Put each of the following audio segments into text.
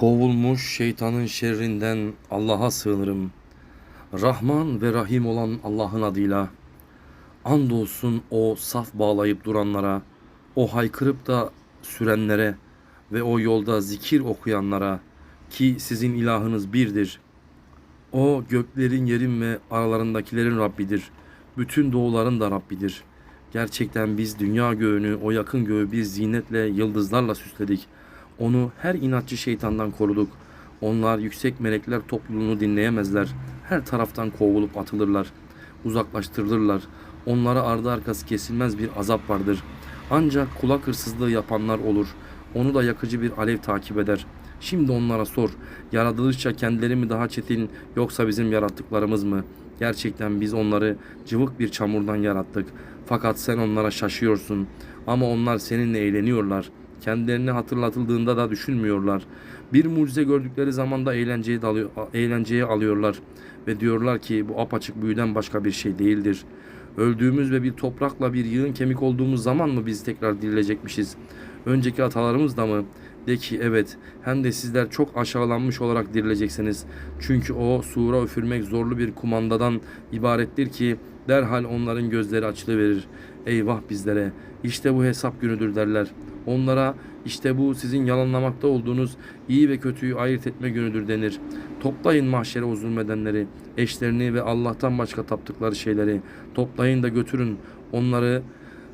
Kovulmuş şeytanın şerrinden Allah'a sığınırım. Rahman ve Rahim olan Allah'ın adıyla. Andolsun o saf bağlayıp duranlara, o haykırıp da sürenlere ve o yolda zikir okuyanlara ki sizin ilahınız birdir. O göklerin yerin ve aralarındakilerin Rabbidir. Bütün doğuların da Rabbidir. Gerçekten biz dünya göğünü, o yakın göğü bir zinetle, yıldızlarla süsledik. Onu her inatçı şeytandan koruduk. Onlar yüksek melekler topluluğunu dinleyemezler. Her taraftan kovulup atılırlar. Uzaklaştırılırlar. Onlara ardı arkası kesilmez bir azap vardır. Ancak kulak hırsızlığı yapanlar olur. Onu da yakıcı bir alev takip eder. Şimdi onlara sor. Yaratılışça kendileri mi daha çetin yoksa bizim yarattıklarımız mı? Gerçekten biz onları cıvık bir çamurdan yarattık. Fakat sen onlara şaşıyorsun. Ama onlar seninle eğleniyorlar. Kendilerini hatırlatıldığında da düşünmüyorlar. Bir mucize gördükleri zaman da eğlenceye, dalıyor, eğlenceye alıyorlar. Ve diyorlar ki bu apaçık büyüden başka bir şey değildir. Öldüğümüz ve bir toprakla bir yığın kemik olduğumuz zaman mı biz tekrar dirilecekmişiz? Önceki atalarımız da mı? De ki evet hem de sizler çok aşağılanmış olarak dirileceksiniz. Çünkü o sura üfürmek zorlu bir kumandadan ibarettir ki derhal onların gözleri açılıverir. Eyvah bizlere işte bu hesap günüdür derler. Onlara işte bu sizin yalanlamakta olduğunuz iyi ve kötüyü ayırt etme günüdür denir. Toplayın mahşere o zulmedenleri, eşlerini ve Allah'tan başka taptıkları şeyleri. Toplayın da götürün onları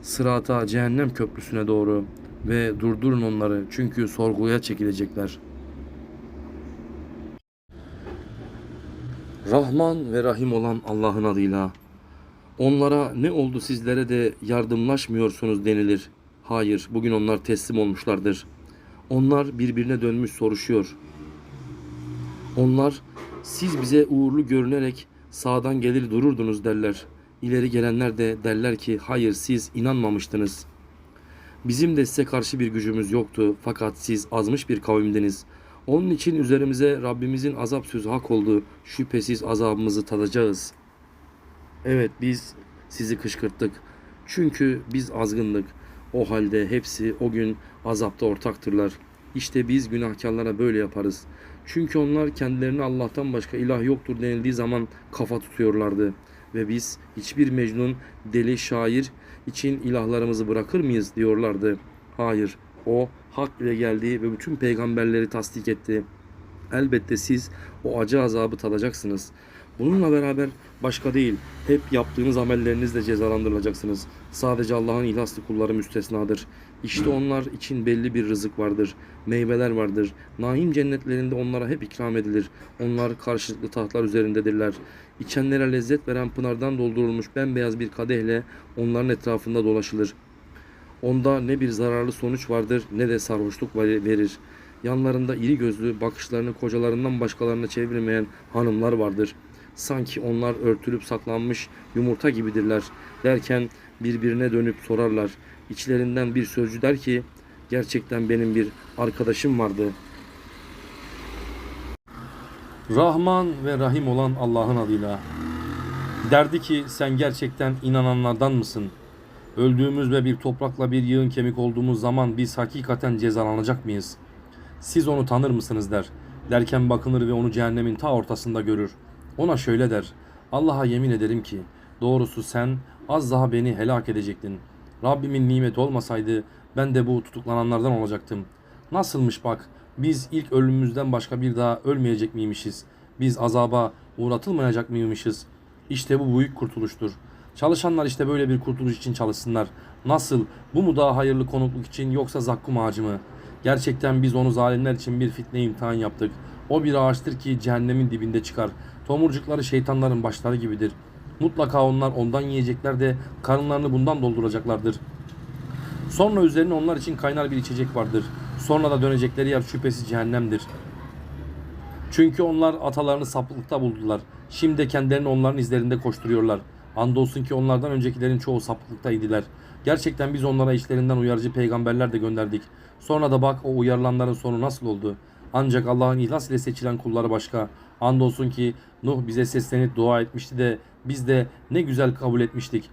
sırata, cehennem köprüsüne doğru ve durdurun onları çünkü sorguya çekilecekler. Rahman ve Rahim olan Allah'ın adıyla onlara ne oldu sizlere de yardımlaşmıyorsunuz denilir. Hayır, bugün onlar teslim olmuşlardır. Onlar birbirine dönmüş soruşuyor. Onlar siz bize uğurlu görünerek sağdan gelir dururdunuz derler. İleri gelenler de derler ki hayır siz inanmamıştınız. Bizim de size karşı bir gücümüz yoktu fakat siz azmış bir kavimdiniz. Onun için üzerimize Rabbimizin azap sözü hak oldu. Şüphesiz azabımızı tadacağız. Evet biz sizi kışkırttık. Çünkü biz azgındık. O halde hepsi o gün azapta ortaktırlar. İşte biz günahkarlara böyle yaparız. Çünkü onlar kendilerine Allah'tan başka ilah yoktur denildiği zaman kafa tutuyorlardı. Ve biz hiçbir mecnun, deli, şair için ilahlarımızı bırakır mıyız diyorlardı. Hayır, o hak ile geldi ve bütün peygamberleri tasdik etti. Elbette siz o acı azabı tadacaksınız. Bununla beraber başka değil, hep yaptığınız amellerinizle cezalandırılacaksınız. Sadece Allah'ın ihlaslı kulları müstesnadır. İşte onlar için belli bir rızık vardır, meyveler vardır. Naim cennetlerinde onlara hep ikram edilir. Onlar karşılıklı tahtlar üzerindedirler. İçenlere lezzet veren pınardan doldurulmuş bembeyaz bir kadehle onların etrafında dolaşılır. Onda ne bir zararlı sonuç vardır ne de sarhoşluk verir. Yanlarında iri gözlü, bakışlarını kocalarından başkalarına çevirmeyen hanımlar vardır. Sanki onlar örtülüp saklanmış yumurta gibidirler derken birbirine dönüp sorarlar. İçlerinden bir sözcü der ki gerçekten benim bir arkadaşım vardı. Rahman ve Rahim olan Allah'ın adıyla. Derdi ki sen gerçekten inananlardan mısın? Öldüğümüz ve bir toprakla bir yığın kemik olduğumuz zaman biz hakikaten cezalanacak mıyız? Siz onu tanır mısınız der. Derken bakınır ve onu cehennemin ta ortasında görür. Ona şöyle der. Allah'a yemin ederim ki doğrusu sen az daha beni helak edecektin. Rabbimin nimeti olmasaydı ben de bu tutuklananlardan olacaktım. Nasılmış bak biz ilk ölümümüzden başka bir daha ölmeyecek miymişiz? Biz azaba uğratılmayacak mıymışız? İşte bu büyük kurtuluştur. Çalışanlar işte böyle bir kurtuluş için çalışsınlar. Nasıl? Bu mu daha hayırlı konukluk için yoksa zakkum ağacı mı? Gerçekten biz onu zalimler için bir fitne imtihan yaptık. O bir ağaçtır ki cehennemin dibinde çıkar. Tomurcukları şeytanların başları gibidir. Mutlaka onlar ondan yiyecekler de karınlarını bundan dolduracaklardır. Sonra üzerine onlar için kaynar bir içecek vardır. Sonra da dönecekleri yer şüphesiz cehennemdir. Çünkü onlar atalarını sapıklıkta buldular. Şimdi kendilerini onların izlerinde koşturuyorlar. Andolsun ki onlardan öncekilerin çoğu sapıklıktaydılar. Gerçekten biz onlara işlerinden uyarıcı peygamberler de gönderdik. Sonra da bak o uyarılanların sonu nasıl oldu. Ancak Allah'ın ihlas ile seçilen kulları başka. Andolsun ki Nuh bize seslenip dua etmişti de biz de ne güzel kabul etmiştik.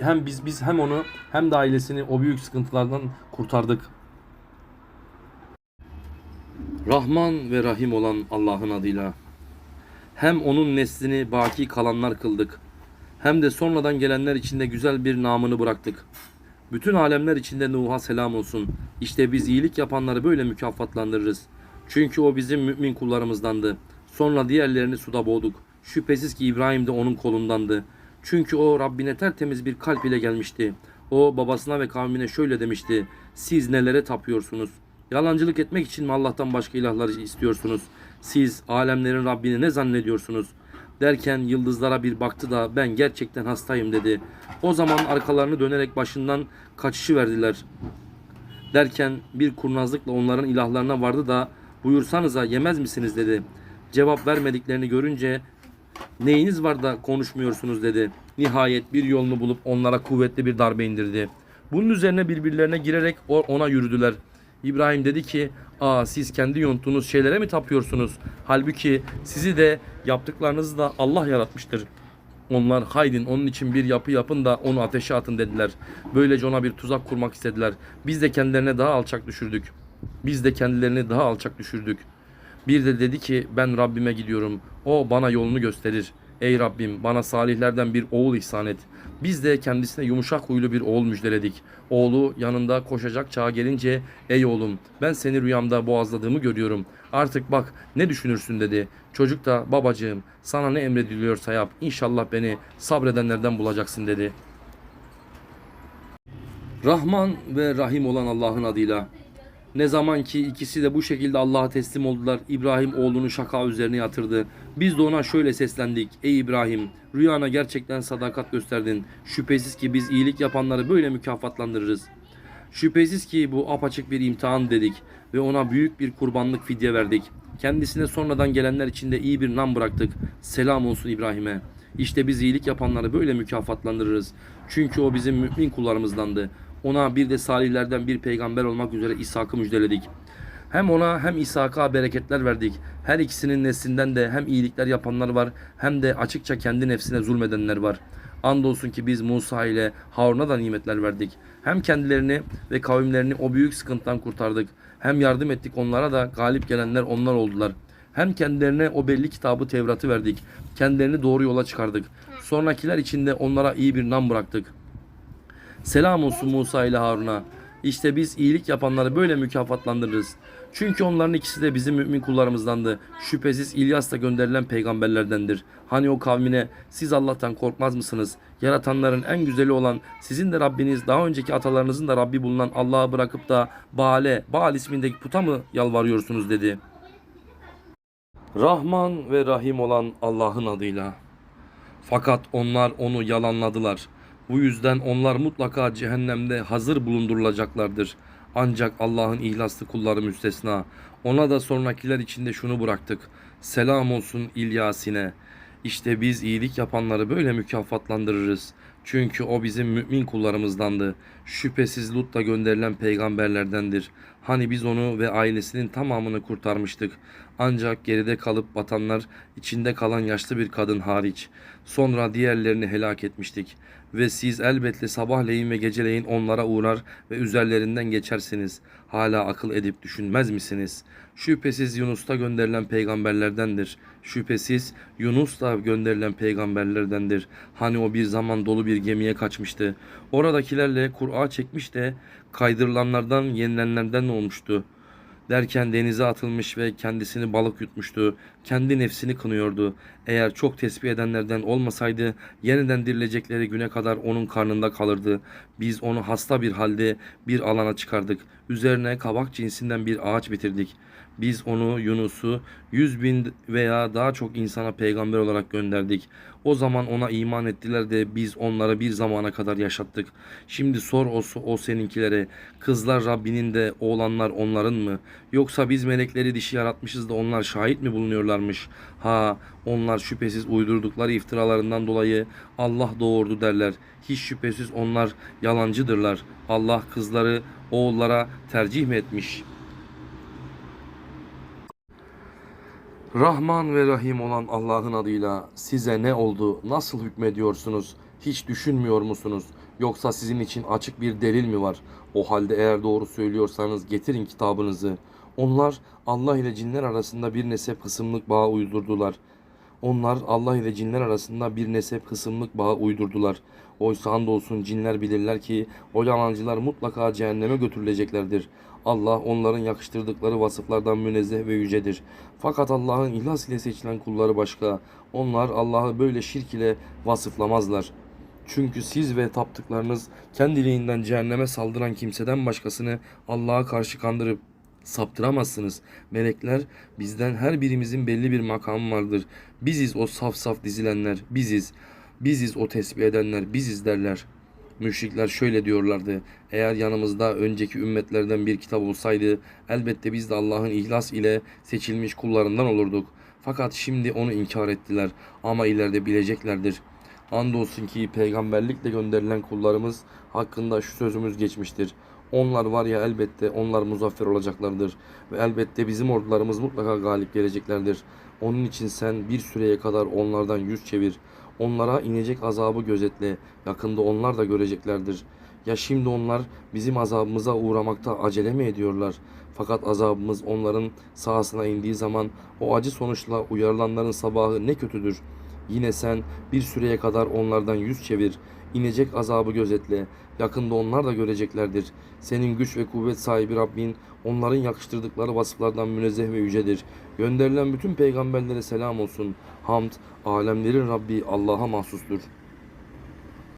Hem biz biz hem onu hem de ailesini o büyük sıkıntılardan kurtardık. Rahman ve Rahim olan Allah'ın adıyla. Hem onun neslini baki kalanlar kıldık. Hem de sonradan gelenler içinde güzel bir namını bıraktık. Bütün alemler içinde Nuh'a selam olsun. İşte biz iyilik yapanları böyle mükafatlandırırız. Çünkü o bizim mümin kullarımızdandı. Sonra diğerlerini suda boğduk. Şüphesiz ki İbrahim de onun kolundandı. Çünkü o Rabbine tertemiz bir kalp ile gelmişti. O babasına ve kavmine şöyle demişti. Siz nelere tapıyorsunuz? Yalancılık etmek için mi Allah'tan başka ilahları istiyorsunuz? Siz alemlerin Rabbini ne zannediyorsunuz? Derken yıldızlara bir baktı da ben gerçekten hastayım dedi. O zaman arkalarını dönerek başından kaçışı verdiler. Derken bir kurnazlıkla onların ilahlarına vardı da buyursanıza yemez misiniz dedi. Cevap vermediklerini görünce neyiniz var da konuşmuyorsunuz dedi. Nihayet bir yolunu bulup onlara kuvvetli bir darbe indirdi. Bunun üzerine birbirlerine girerek ona yürüdüler. İbrahim dedi ki, Aa siz kendi yonttuğunuz şeylere mi tapıyorsunuz? Halbuki sizi de yaptıklarınızı da Allah yaratmıştır. Onlar haydin onun için bir yapı yapın da onu ateşe atın dediler. Böylece ona bir tuzak kurmak istediler. Biz de kendilerine daha alçak düşürdük. Biz de kendilerini daha alçak düşürdük. Bir de dedi ki ben Rabbime gidiyorum. O bana yolunu gösterir. Ey Rabbim bana salihlerden bir oğul ihsan et. Biz de kendisine yumuşak huylu bir oğul müjdeledik. Oğlu yanında koşacak çağa gelince ey oğlum ben seni rüyamda boğazladığımı görüyorum. Artık bak ne düşünürsün dedi. Çocuk da babacığım sana ne emrediliyorsa yap. İnşallah beni sabredenlerden bulacaksın dedi. Rahman ve Rahim olan Allah'ın adıyla. Ne zaman ki ikisi de bu şekilde Allah'a teslim oldular, İbrahim oğlunu şaka üzerine yatırdı. Biz de ona şöyle seslendik. Ey İbrahim, rüyana gerçekten sadakat gösterdin. Şüphesiz ki biz iyilik yapanları böyle mükafatlandırırız. Şüphesiz ki bu apaçık bir imtihan dedik ve ona büyük bir kurbanlık fidye verdik. Kendisine sonradan gelenler için de iyi bir nam bıraktık. Selam olsun İbrahim'e. İşte biz iyilik yapanları böyle mükafatlandırırız. Çünkü o bizim mümin kullarımızdandı. Ona bir de salihlerden bir peygamber olmak üzere İshak'ı müjdeledik. Hem ona hem İshak'a bereketler verdik. Her ikisinin neslinden de hem iyilikler yapanlar var hem de açıkça kendi nefsine zulmedenler var. Andolsun ki biz Musa ile Harun'a da nimetler verdik. Hem kendilerini ve kavimlerini o büyük sıkıntıdan kurtardık. Hem yardım ettik onlara da galip gelenler onlar oldular. Hem kendilerine o belli kitabı Tevrat'ı verdik. Kendilerini doğru yola çıkardık. Sonrakiler içinde onlara iyi bir nam bıraktık. Selam olsun Musa ile Harun'a. İşte biz iyilik yapanları böyle mükafatlandırırız. Çünkü onların ikisi de bizim mümin kullarımızdandı. Şüphesiz İlyas da gönderilen peygamberlerdendir. Hani o kavmine siz Allah'tan korkmaz mısınız? Yaratanların en güzeli olan sizin de Rabbiniz daha önceki atalarınızın da Rabbi bulunan Allah'ı bırakıp da Baale, Baal ismindeki puta mı yalvarıyorsunuz dedi. Rahman ve Rahim olan Allah'ın adıyla. Fakat onlar onu yalanladılar. Bu yüzden onlar mutlaka cehennemde hazır bulundurulacaklardır. Ancak Allah'ın ihlaslı kulları müstesna. Ona da sonrakiler içinde şunu bıraktık. Selam olsun İlyasine. İşte biz iyilik yapanları böyle mükafatlandırırız. Çünkü o bizim mümin kullarımızdandı. Şüphesiz Lut da gönderilen peygamberlerdendir. Hani biz onu ve ailesinin tamamını kurtarmıştık. Ancak geride kalıp batanlar içinde kalan yaşlı bir kadın hariç. Sonra diğerlerini helak etmiştik. Ve siz elbette sabahleyin ve geceleyin onlara uğrar ve üzerlerinden geçersiniz. Hala akıl edip düşünmez misiniz? Şüphesiz Yunus da gönderilen peygamberlerdendir. Şüphesiz Yunus da gönderilen peygamberlerdendir. Hani o bir zaman dolu bir gemiye kaçmıştı. Oradakilerle Kur'a çekmiş de kaydırılanlardan yenilenlerden olmuştu. Derken denize atılmış ve kendisini balık yutmuştu. Kendi nefsini kınıyordu. Eğer çok tesbih edenlerden olmasaydı yeniden dirilecekleri güne kadar onun karnında kalırdı. Biz onu hasta bir halde bir alana çıkardık. Üzerine kabak cinsinden bir ağaç bitirdik. Biz onu Yunus'u yüz bin veya daha çok insana peygamber olarak gönderdik. O zaman ona iman ettiler de biz onları bir zamana kadar yaşattık. Şimdi sor o, o seninkilere kızlar Rabbinin de oğlanlar onların mı? Yoksa biz melekleri dişi yaratmışız da onlar şahit mi bulunuyorlarmış? Ha onlar şüphesiz uydurdukları iftiralarından dolayı Allah doğurdu derler. Hiç şüphesiz onlar yalancıdırlar. Allah kızları oğullara tercih mi etmiş?'' Rahman ve Rahim olan Allah'ın adıyla size ne oldu? Nasıl hükmediyorsunuz? Hiç düşünmüyor musunuz? Yoksa sizin için açık bir delil mi var? O halde eğer doğru söylüyorsanız getirin kitabınızı. Onlar Allah ile cinler arasında bir nesep kısımlık bağ uydurdular. Onlar Allah ile cinler arasında bir nesep kısımlık bağ uydurdular. Oysa andolsun cinler bilirler ki o yalancılar mutlaka cehenneme götürüleceklerdir. Allah onların yakıştırdıkları vasıflardan münezzeh ve yücedir. Fakat Allah'ın ihlas ile seçilen kulları başka. Onlar Allah'ı böyle şirk ile vasıflamazlar. Çünkü siz ve taptıklarınız kendiliğinden cehenneme saldıran kimseden başkasını Allah'a karşı kandırıp saptıramazsınız. Melekler bizden her birimizin belli bir makamı vardır. Biziz o saf saf dizilenler, biziz. Biziz o tesbih edenler, biziz derler. Müşrikler şöyle diyorlardı. Eğer yanımızda önceki ümmetlerden bir kitap olsaydı elbette biz de Allah'ın ihlas ile seçilmiş kullarından olurduk. Fakat şimdi onu inkar ettiler ama ileride bileceklerdir. Andolsun ki peygamberlikle gönderilen kullarımız hakkında şu sözümüz geçmiştir. Onlar var ya elbette onlar muzaffer olacaklardır ve elbette bizim ordularımız mutlaka galip geleceklerdir. Onun için sen bir süreye kadar onlardan yüz çevir. Onlara inecek azabı gözetle. Yakında onlar da göreceklerdir. Ya şimdi onlar bizim azabımıza uğramakta acele mi ediyorlar? Fakat azabımız onların sahasına indiği zaman o acı sonuçla uyarılanların sabahı ne kötüdür. Yine sen bir süreye kadar onlardan yüz çevir. İnecek azabı gözetle. Yakında onlar da göreceklerdir. Senin güç ve kuvvet sahibi Rabbin onların yakıştırdıkları vasıflardan münezzeh ve yücedir. Gönderilen bütün peygamberlere selam olsun. Hamd, alemlerin Rabbi Allah'a mahsustur.